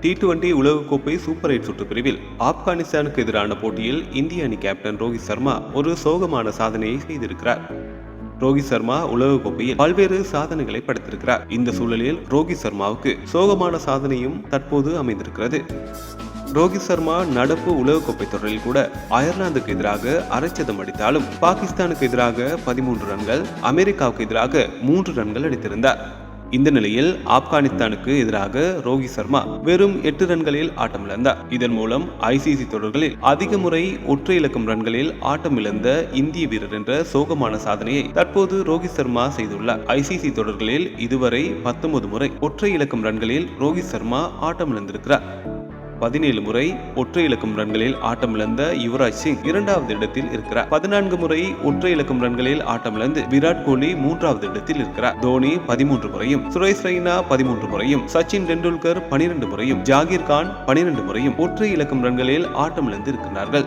D twenty உலகக்கோப்பை super eight சுற்று பிரிவில் ஆப்கானிஸ்தானுக்கு எதிரான போட்டியில் இந்திய அணி கேப்டன் ரோஹித் சர்மா ஒரு சோகமான சாதனையை செய்திருக்கிறார். ரோஹித் சர்மா உலகக்கோப்பையில் பல்வேறு சாதனைகளை படைத்திருக்கிறார். இந்த சூழலில் ரோஹித் சர்மாவுக்கு சோகமான சாதனையும் தற்போது அமைந்திருக்கிறது. ரோஹித் சர்மா நடப்பு உலகக்கோப்பை தொடரில் கூட அயர்லாந்துக்கு எதிராக அரைச்சதம் அடித்தாலும் பாகிஸ்தானுக்கு எதிராக பதிமூன்று ரன்கள் அமெரிக்காவுக்கு எதிராக மூன்று ரன்கள் அடித்திருந்தார். இந்த நிலையில் ஆப்கானிஸ்தானுக்கு எதிராக ரோஹித் சர்மா வெறும் எட்டு ரன்களில் ஆட்டமிழந்தார் இதன் மூலம் ஐசிசி தொடர்களில் அதிக முறை ஒற்றை இலக்கம் ரன்களில் ஆட்டமிழந்த இந்திய வீரர் என்ற சோகமான சாதனையை தற்போது ரோஹித் சர்மா செய்துள்ளார். ஐசிசி தொடர்களில் இதுவரை பத்தொன்பது முறை ஒற்றை இலக்கம் ரன்களில் ரோஹித் சர்மா ஆட்டமிழந்திருக்கிறார் பதினேழு முறை ஒற்றை இலக்கம் ரன்களில் ஆட்டமிழந்த யுவராஜ் சிங் இரண்டாவது இடத்தில் இருக்கிறார். பதினான்கு முறை ஒற்றை இலக்கம் ரன்களில் ஆட்டமிழந்து விராட் கோலி மூன்றாவது இடத்தில் இருக்கிறார். தோனி பதிமூன்று முறையும் சுரேஷ் ரெய்னா பதிமூன்று முறையும் சச்சின் டெண்டுல்கர் பனிரெண்டு முறையும் ஜாகிர் கான் பனிரெண்டு முறையும் ஒற்றை இலக்கம் ரன்களில் ஆட்டமிழந்து இருக்கிறார்கள்